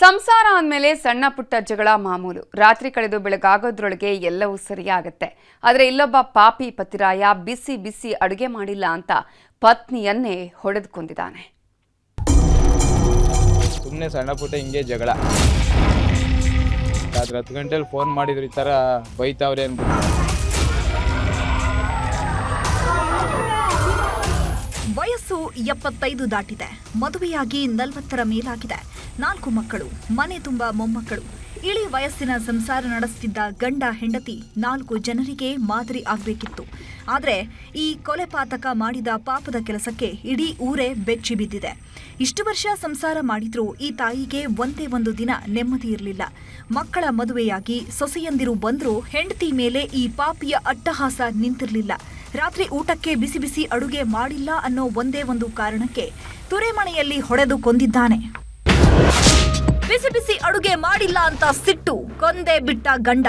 ಸಂಸಾರ ಅಂದಮೇಲೆ ಸಣ್ಣ ಪುಟ್ಟ ಜಗಳ ಮಾಮೂಲು. ರಾತ್ರಿ ಕಳೆದು ಬೆಳಗಾಗೋದ್ರೊಳಗೆ ಎಲ್ಲವೂ ಸರಿಯಾಗತ್ತೆ. ಆದರೆ ಇಲ್ಲೊಬ್ಬ ಪಾಪಿ ಪತಿರಾಯ ಬಿಸಿ ಬಿಸಿ ಅಡುಗೆ ಮಾಡಿಲ್ಲ ಅಂತ ಪತ್ನಿಯನ್ನೇ ಹೊಡೆದುಕೊಂಡಿದ್ದಾನೆ. ಸುಮ್ಮನೆ ಸಣ್ಣ ಪುಟ್ಟ ಹಿಂಗೆ ಜಗಳ. ರಾತ್ರಿ ಹತ್ತು ಗಂಟೆಲಿ ಫೋನ್ ಮಾಡಿದ್ರು ಈ ಥರ ಬೈತಾವ್ರೆ ಅನ್ಬಿಟ್ಟು ವಯಸ್ಸು ಎಪ್ಪತ್ತೈದು ದಾಟಿದೆ. ಮದುವೆಯಾಗಿ ನಲವತ್ತರ ಮೇಲಾಗಿದೆ. ನಾಲ್ಕು ಮಕ್ಕಳು, ಮನೆ ತುಂಬ ಮೊಮ್ಮಕ್ಕಳು. ಇಳಿ ವಯಸ್ಸಿನ ಸಂಸಾರ ನಡೆಸುತ್ತಿದ್ದ ಗಂಡ ಹೆಂಡತಿ ನಾಲ್ಕು ಜನರಿಗೆ ಮಾದರಿ ಆಗಬೇಕಿತ್ತು. ಆದರೆ ಈ ಕೊಲೆ ಪಾತಕ ಮಾಡಿದ ಪಾಪದ ಕೆಲಸಕ್ಕೆ ಇಡೀ ಊರೇ ಬೆಚ್ಚಿ ಬಿದ್ದಿದೆ. ಇಷ್ಟು ವರ್ಷ ಸಂಸಾರ ಮಾಡಿದ್ರೂ ಈ ತಾಯಿಗೆ ಒಂದೇ ಒಂದು ದಿನ ನೆಮ್ಮದಿ ಇರಲಿಲ್ಲ. ಮಕ್ಕಳ ಮದುವೆಯಾಗಿ ಸೊಸೆಯಂದಿರು ಬಂದರೂ ಹೆಂಡತಿ ಮೇಲೆ ಈ ಪಾಪಿಯ ಅಟ್ಟಹಾಸ ನಿಂತಿರಲಿಲ್ಲ. ರಾತ್ರಿ ಊಟಕ್ಕೆ ಬಿಸಿ ಬಿಸಿ ಅಡುಗೆ ಮಾಡಿಲ್ಲ ಅನ್ನೋ ಒಂದೇ ಒಂದು ಕಾರಣಕ್ಕೆ ತುರೆಮಣೆಯಲ್ಲಿ ಹೊಡೆದು ಕೊಂದಿದ್ದಾನೆ. ಬಿಸಿ ಬಿಸಿ ಅಡುಗೆ ಮಾಡಿಲ್ಲ ಅಂತ ಸಿಟ್ಟು, ಕೊಂದೆ ಬಿಟ್ಟ ಗಂಡ.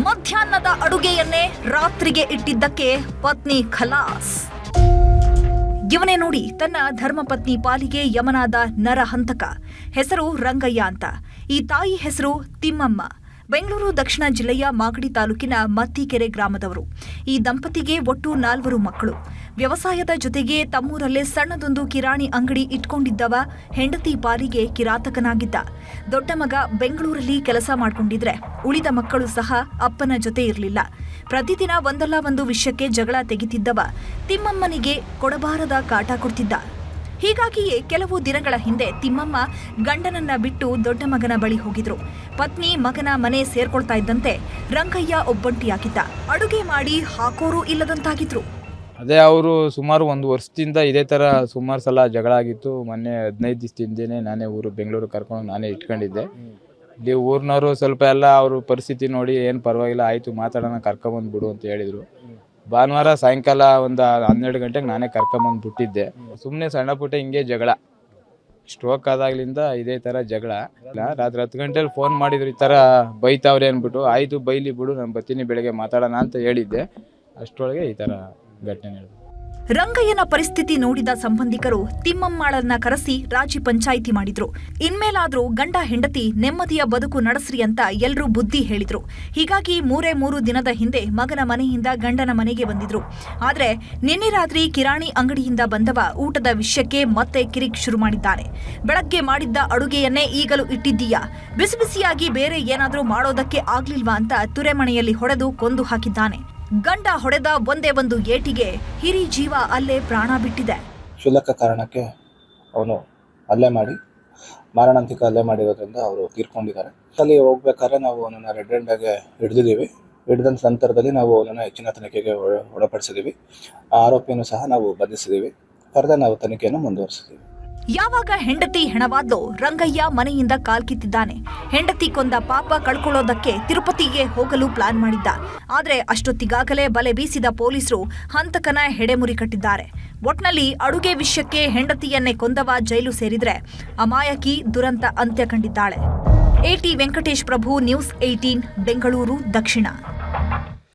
ಮಧ್ಯಾಹ್ನದ ಅಡುಗೆಯನ್ನೇ ರಾತ್ರಿಗೆ ಇಟ್ಟಿದ್ದಕ್ಕೆ ಪತ್ನಿ ಖಲಾಸ್. ಇವನೇ ನೋಡಿ ತನ್ನ ಧರ್ಮಪತ್ನಿ ಪಾಲಿಗೆ ಯಮನಾದ ನರಹಂತಕ. ಹೆಸರು ರಂಗಯ್ಯ ಅಂತ. ಈ ತಾಯಿ ಹೆಸರು ತಿಮ್ಮಮ್ಮ. ಬೆಂಗಳೂರು, ದಕ್ಷಿಣ ಜಿಲ್ಲೆಯ ಮಾಗಡಿ ತಾಲೂಕಿನ ಮತ್ತಿಕೆರೆ ಗ್ರಾಮದವರು. ಈ ದಂಪತಿಗೆ ಒಟ್ಟು ನಾಲ್ವರು ಮಕ್ಕಳು. ವ್ಯವಸಾಯದ ಜೊತೆಗೆ ತಮ್ಮೂರಲ್ಲೇ ಸಣ್ಣದೊಂದು ಕಿರಾಣಿ ಅಂಗಡಿ ಇಟ್ಕೊಂಡಿದ್ದವ ಹೆಂಡತಿ ಪಾಲಿಗೆ ಕಿರಾತಕನಾಗಿದ್ದ. ದೊಡ್ಡ ಮಗ ಬೆಂಗಳೂರಲ್ಲಿ ಕೆಲಸ ಮಾಡ್ಕೊಂಡಿದ್ರೆ ಉಳಿದ ಮಕ್ಕಳು ಸಹ ಅಪ್ಪನ ಜೊತೆ ಇರಲಿಲ್ಲ. ಪ್ರತಿದಿನ ಒಂದಲ್ಲ ಒಂದು ವಿಷಯಕ್ಕೆ ಜಗಳ ತೆಗಿತಿದ್ದವ. ತಿಮ್ಮಮ್ಮನಿಗೆ ಕೊಡಬಾರದ ಕಾಟ ಕೊಡ್ತಿದ್ದ. ಹೀಗಾಗಿಯೇ ಕೆಲವು ದಿನಗಳ ಹಿಂದೆ ತಿಮ್ಮಮ್ಮ ಗಂಡನನ್ನ ಬಿಟ್ಟು ದೊಡ್ಡ ಮಗನ ಬಳಿ ಹೋಗಿದ್ರು. ಪತ್ನಿ ಮಗನ ಮನೆ ಸೇರ್ಕೊಳ್ತಾ ಇದ್ದಂತೆ ರಂಗಯ್ಯ ಒಬ್ಬಂಟಿಯಾಗಿದ್ದ. ಅಡುಗೆ ಮಾಡಿ ಹಾಕೋರು ಇಲ್ಲದಂತಾಗಿದ್ರು. ಅದೇ ಅವರು ಸುಮಾರು ಒಂದು ವರ್ಷದಿಂದ ಇದೇ ಥರ ಸುಮಾರು ಸಲ ಜಗಳ ಆಗಿತ್ತು. ಮೊನ್ನೆ ಹದಿನೈದು ದಿವಸದಿಂದನೇ ನಾನೇ ಊರು ಬೆಂಗಳೂರು ಕರ್ಕೊಂಡು ನಾನೇ ಇಟ್ಕೊಂಡಿದ್ದೆ. ಇಲ್ಲಿ ಊರಿನವರು ಸ್ವಲ್ಪ ಎಲ್ಲ ಅವರು ಪರಿಸ್ಥಿತಿ ನೋಡಿ ಏನು ಪರವಾಗಿಲ್ಲ, ಆಯಿತು ಮಾತಾಡೋಣ ಕರ್ಕೊಂಬಂದು ಬಿಡು ಅಂತ ಹೇಳಿದರು. ಭಾನುವಾರ ಸಾಯಂಕಾಲ ಒಂದು ಹನ್ನೆರಡು ಗಂಟೆಗೆ ನಾನೇ ಕರ್ಕೊಂಬಂದು ಬಿಟ್ಟಿದ್ದೆ. ಸುಮ್ಮನೆ ಸಣ್ಣ ಪುಟ್ಟ ಹಿಂಗೆ ಜಗಳ. ಸ್ಟ್ರೋಕ್ ಆದಾಗ್ಲಿಂದ ಇದೇ ಥರ ಜಗಳ. ರಾತ್ರಿ ಹತ್ತು ಗಂಟೆಲಿ ಫೋನ್ ಮಾಡಿದ್ರು ಈ ಥರ ಬೈತಾವ್ರೆ ಅಂದ್ಬಿಟ್ಟು, ಆಯಿತು ಬೈಲಿ ಬಿಡು, ನಾನು ಬರ್ತೀನಿ ಬೆಳಗ್ಗೆ ಮಾತಾಡೋಣ ಅಂತ ಹೇಳಿದ್ದೆ. ಅಷ್ಟರೊಳಗೆ ಈ ಥರ ಘಟನೆ ನಡೆದು ರಂಗಯ್ಯನ ಪರಿಸ್ಥಿತಿ ನೋಡಿದ ಸಂಬಂಧಿಕರು ತಿಮ್ಮಮ್ಮಾಳನ್ನ ಕರೆಸಿ ರಾಜಿ ಪಂಚಾಯಿತಿ ಮಾಡಿದ್ರು. ಇನ್ಮೇಲಾದ್ರೂ ಗಂಡ ಹೆಂಡತಿ ನೆಮ್ಮದಿಯ ಬದುಕು ನಡೆಸ್ರಿ ಅಂತ ಎಲ್ರೂ ಬುದ್ಧಿ ಹೇಳಿದ್ರು. ಹೀಗಾಗಿ ಮೂರೇ ಮೂರು ದಿನದ ಹಿಂದೆ ಮಗನ ಮನೆಯಿಂದ ಗಂಡನ ಮನೆಗೆ ಬಂದಿದ್ರು. ಆದ್ರೆ ನಿನ್ನೆ ರಾತ್ರಿ ಕಿರಾಣಿ ಅಂಗಡಿಯಿಂದ ಬಂದವ ಊಟದ ವಿಷಯಕ್ಕೆ ಮತ್ತೆ ಕಿರಿಕ್ ಶುರು ಮಾಡಿದ್ದಾನೆ. ಬೆಳಗ್ಗೆ ಮಾಡಿದ್ದ ಅಡುಗೆಯನ್ನೇ ಈಗಲೂ ಇಟ್ಟಿದ್ದೀಯಾ? ಬಿಸಿ ಬಿಸಿಯಾಗಿ ಬೇರೆ ಏನಾದ್ರೂ ಮಾಡೋದಕ್ಕೆ ಆಗ್ಲಿಲ್ವಾ ಅಂತ ತುರೆಮಣೆಯಲ್ಲಿ ಹೊಡೆದು ಕೊಂದು ಹಾಕಿದ್ದಾನೆ. ಗಂಡ ಹೊಡೆದ ಒಂದೇ ಒಂದು ಏಟಿಗೆ ಹಿರಿ ಜೀವ ಅಲ್ಲೇ ಪ್ರಾಣ ಬಿಟ್ಟಿದೆ. ಕ್ಷುಲ್ಲಕ ಕಾರಣಕ್ಕೆ ಅವನು ಅಲ್ಲೇ ಮಾಡಿ, ಮಾರಣಾಂತಿಕ ಅಲ್ಲೇ ಮಾಡಿರೋದ್ರಿಂದ ಅವರು ತೀರ್ಕೊಂಡಿದ್ದಾರೆ. ಅಲ್ಲಿ ಹೋಗ್ಬೇಕಾದ್ರೆ ನಾವು ಅವನನ್ನು ರೆಡ್ ಹ್ಯಾಂಡಾಗೆ ಹಿಡಿದಿದ್ದೀವಿ. ಹಿಡಿದ ನಂತರದಲ್ಲಿ ನಾವು ಅವನನ್ನು ಹೆಚ್ಚಿನ ತನಿಖೆಗೆ ಒಳ- ಒಳಪಡಿಸಿದ್ದೀವಿ. ಆ ಆರೋಪಿಯನ್ನು ಸಹ ನಾವು ಬಂಧಿಸಿದ್ದೀವಿ. ಫರ್ದರ್ ನಾವು ತನಿಖೆಯನ್ನು ಮುಂದುವರಿಸಿದ್ದೀವಿ. ಯಾವಾಗ ಹೆಂಡತಿ ಹೆಣವಾದ್ಲೋ ರಂಗಯ್ಯ ಮನೆಯಿಂದ ಕಾಲ್ಕಿತ್ತಿದ್ದಾನೆ ಹೆಂಡತಿ ಕೊಂದ ಪಾಪ ಕಳ್ಕೊಳ್ಳೋದಕ್ಕೆ ತಿರುಪತಿಗೆ ಹೋಗಲು ಪ್ಲಾನ್ ಮಾಡಿದ್ದ. ಆದ್ರೆ ಅಷ್ಟೊತ್ತಿಗಾಗಲೇ ಬಲೆ ಬೀಸಿದ ಪೊಲೀಸರು ಹಂತಕನ ಹೆಡೆಮುರಿ ಕಟ್ಟಿದ್ದಾರೆ. ಒಟ್ನಲ್ಲಿ ಅಡುಗೆ ವಿಷಯಕ್ಕೆ ಹೆಂಡತಿಯನ್ನೇ ಕೊಂದವ ಜೈಲು ಸೇರಿದ್ರೆ ಅಮಾಯಕಿ ದುರಂತ ಅಂತ್ಯ ಕಂಡಿದ್ದಾಳೆ. ಎಟಿ ವೆಂಕಟೇಶ್ ಪ್ರಭು ನ್ಯೂಸ್ ಏಟೀನ್ ಬೆಂಗಳೂರು, ದಕ್ಷಿಣ.